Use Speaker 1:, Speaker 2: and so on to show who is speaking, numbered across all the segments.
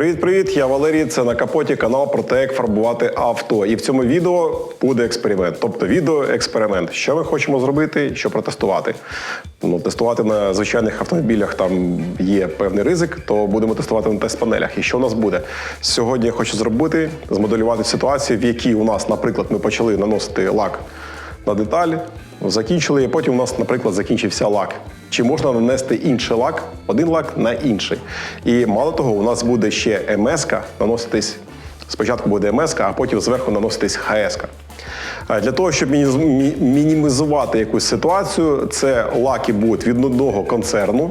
Speaker 1: Привіт-привіт, я Валерій. Це на капоті канал про те, як фарбувати авто. І в цьому відео буде експеримент. Тобто відео-експеримент. Що ми хочемо зробити, що протестувати. Ну, тестувати на звичайних автомобілях там є певний ризик, то будемо тестувати на тест-панелях. І що у нас буде? Сьогодні я хочу зробити, змоделювати ситуацію, в якій у нас, наприклад, ми почали наносити лак на деталь, закінчили, і потім у нас, наприклад, закінчився лак. Чи можна нанести інший лак, один лак на інший? І мало того, у нас буде ще МС-ка наноситись. Спочатку буде МС, а потім зверху наноситись ХС. Для того, щоб мінімізувати якусь ситуацію, це лаки будуть від одного концерну.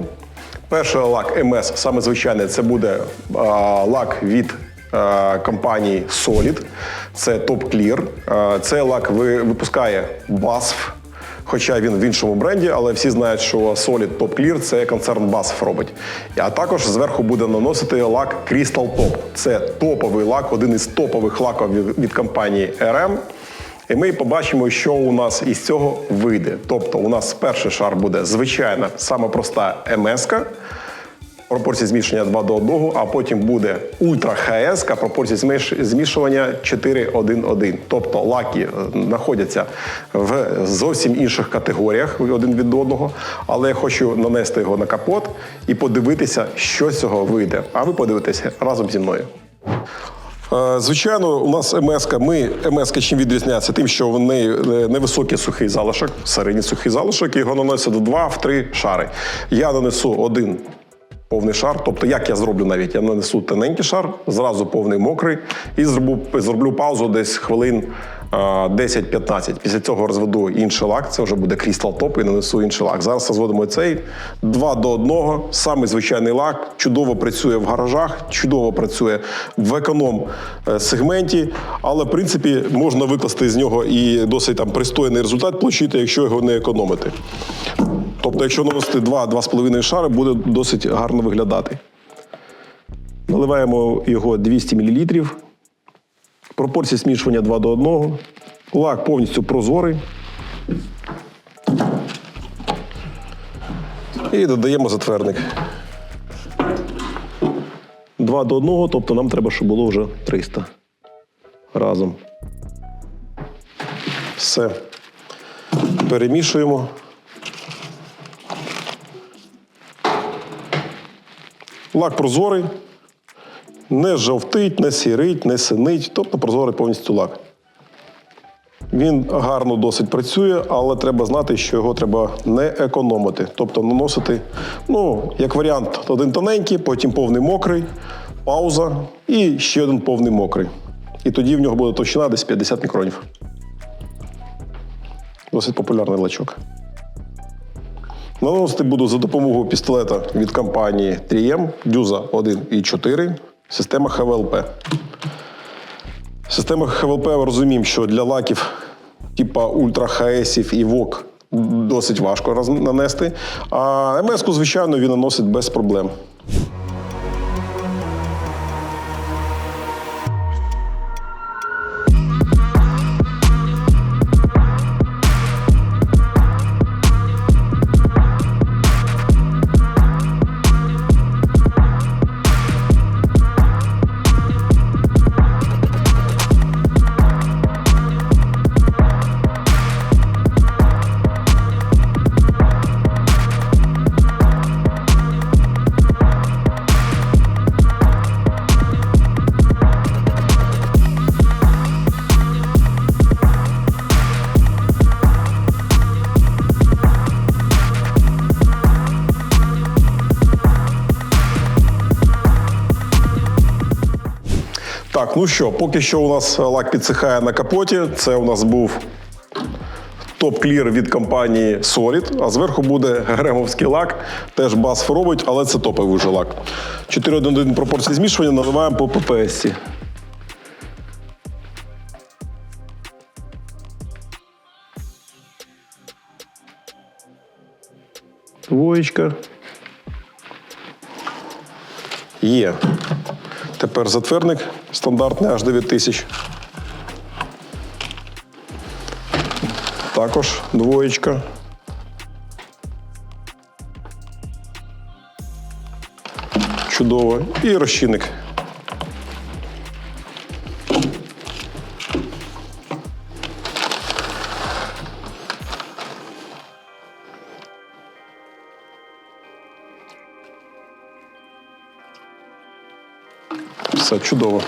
Speaker 1: Перший лак МС, саме звичайний, це буде а, лак від е, компанії Solid. Це Top Clear. Е, Цей лак випускає BASF, хоча він в іншому бренді, але всі знають, що Solid Top Clear це концерн BASF робить. А також зверху буде наносити лак Crystal Top. Це топовий лак, один із топових лаків від, компанії RM. І ми побачимо, що у нас із цього вийде. Тобто, у нас перший шар буде звичайна, саме проста МС-ка, пропорції змішання 2 до 1, а потім буде ультра ХС, пропорції зміш- змішування 4-1-1. Тобто лаки е, знаходяться в зовсім інших категоріях один від одного. Але я хочу нанести його на капот і подивитися, що з цього вийде. А ви подивитеся разом зі мною. Е, Звичайно, у нас МСК. Ми МСК чим відрізняється? Тим, що в неї невисокий сухий залишок, середній сухий залишок, його наносять в три шари. Я нанесу один повний шар. Тобто, як я зроблю навіть, я нанесу тоненький шар, зразу повний мокрий, і зроблю, зроблю паузу десь хвилин е, 10-15. Після цього розведу інший лак, це вже буде Crystal Top, і нанесу інший лак. Зараз розводимо цей два до одного. Самий звичайний лак, чудово працює в гаражах, чудово працює в економ е, але в принципі можна викласти з нього і досить там пристойний результат отримати, якщо його не економити. Тобто, якщо наносити 2-2,5 шари, буде досить гарно виглядати. Наливаємо його 200 мл. Пропорції смішування 2 до 1. Лак повністю прозорий. І додаємо затвердник. 2 до 1, тобто нам треба, щоб було вже 300 разом. Все. Перемішуємо. Лак прозорий, не жовтить, не сірить, не синить, тобто прозорий повністю лак. Він гарно досить працює, але треба знати, що його треба не економити. Тобто наносити, ну, як варіант, один тоненький, потім повний мокрий, пауза і ще один повний мокрий. І тоді в нього буде товщина десь 50 мікронів. Досить популярний лачок. Наносити буду за допомогою пістолета від компанії 3M Дюза 1 і 4, система ХВЛП. Система ХВЛП розуміємо, що для лаків типа Ультра ХСів і ВОК досить важко нанести. А МС-ку, звичайно, він наносить без проблем. Так, ну що, поки що у нас лак підсихає на капоті. Це у нас був топ-клір від компанії Solid, а зверху буде гремовський лак, теж BASF робить, але це топовий вже лак. 4-1-1 пропорції змішування наливаємо по ППС. Двоєчка. Є. Тепер затвердник стандартний аж 9000. Також двоєчка. Чудово. І розчинник Все чудово.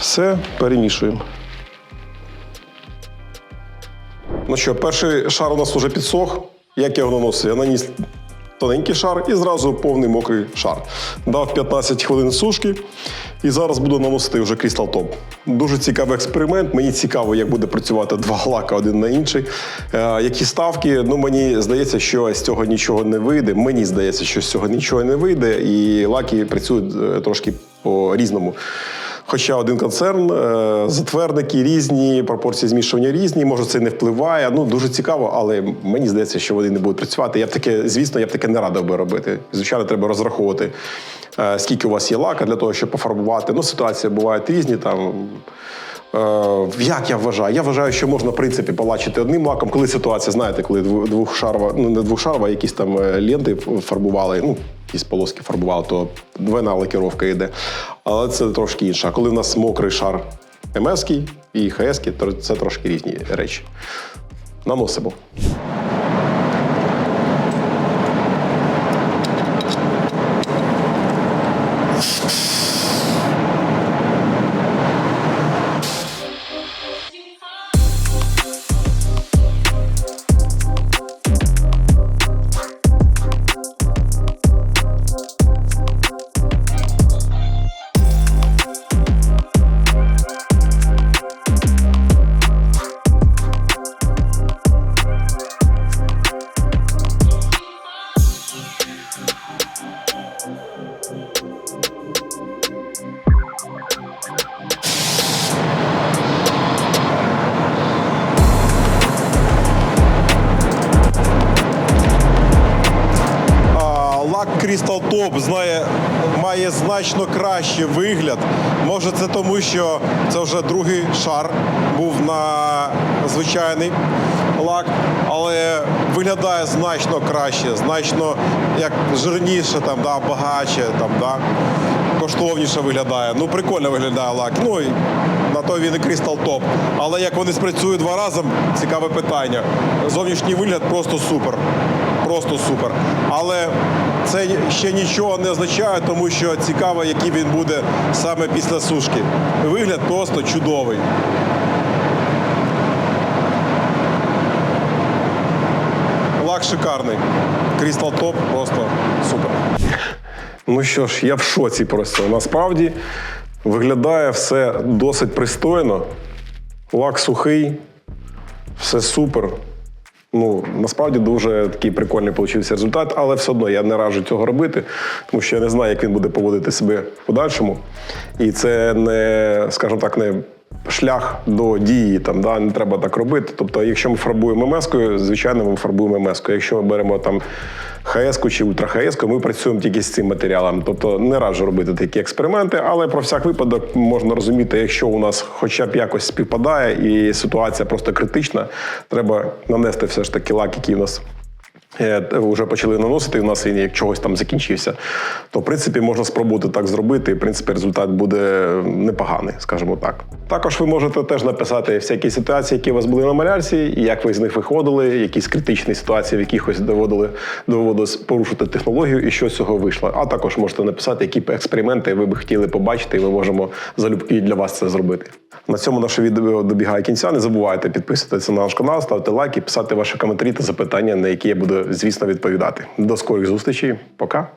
Speaker 1: Все перемішуємо. Ну що, перший шар у нас вже підсох. Як я його наносив? Я наніс тоненький шар і зразу повний мокрий шар. Дав 15 хвилин сушки. І зараз буду наносити вже Crystal Top. Дуже цікавий експеримент. Мені цікаво, як буде працювати два лака один на інший. Е, які ставки? Ну мені здається, що з цього нічого не вийде. Мені здається, що з цього нічого не вийде, і лаки працюють е, трошки по-різному. Хоча один концерн, е, затвердники різні, пропорції змішування різні, може це не впливає. Ну дуже цікаво, але мені здається, що вони не будуть працювати. Я б таке, звісно, я б таке не радив би робити. Звичайно, треба розраховувати, е, скільки у вас є лака для того, щоб пофарбувати. Ну, ситуації бувають різні там. Е, як я вважаю? Я вважаю, що можна в принципі полачити одним лаком, коли ситуація, знаєте, коли двохшарова, ну не двохшарова, а якісь там ленти фарбували, ну, якісь полоски фарбував, то двойна лакіровка йде. Але це трошки інше. А коли в нас мокрий шар МС-ський і ХС-ський, то це трошки різні речі. Наносимо.
Speaker 2: Crystal Top знає, має значно кращий вигляд. Може, це тому, що це вже другий шар був на звичайний лак, але виглядає значно краще, значно як жирніше, там, да, багатше, там, да, коштовніше виглядає. Ну, прикольно виглядає лак. Ну, і на то він і Crystal Top. Але як вони спрацюють два разом, цікаве питання. Зовнішній вигляд просто супер просто супер. Але це ще нічого не означає, тому що цікаво, який він буде саме після сушки. Вигляд просто чудовий. Лак шикарний. Crystal Top просто супер.
Speaker 1: Ну що ж, я в шоці просто. Насправді виглядає все досить пристойно. Лак сухий, все супер. Ну, насправді дуже такий прикольний получився результат, але все одно я не раджу цього робити, тому що я не знаю, як він буде поводити себе в подальшому. І це не, скажімо так, не шлях до дії. Там, да, не треба так робити. Тобто, якщо ми фарбуємо мескою, звичайно, ми фарбуємо мескою. Якщо ми беремо там ХС чи ультра ХС, ми працюємо тільки з цим матеріалом. Тобто не раджу робити такі експерименти, але про всяк випадок можна розуміти, якщо у нас хоча б якось співпадає і ситуація просто критична, треба нанести все ж таки лак, який у нас. Е, Вже почали наносити, і у нас він як чогось там закінчився. То, в принципі, можна спробувати так зробити, і в принципі результат буде непоганий, скажімо так. Також ви можете теж написати всякі ситуації, які у вас були на малярці, як ви з них виходили, якісь критичні ситуації, в якихось доводили доводилось порушити технологію, і що з цього вийшло. А також можете написати, які експерименти ви б хотіли побачити, і ми можемо залюбки для вас це зробити. На цьому наше відео добігає кінця. Не забувайте підписуватися на наш канал, ставити лайки, писати ваші коментарі та запитання, на які я буду, звісно, відповідати. До скорих зустрічей. Пока.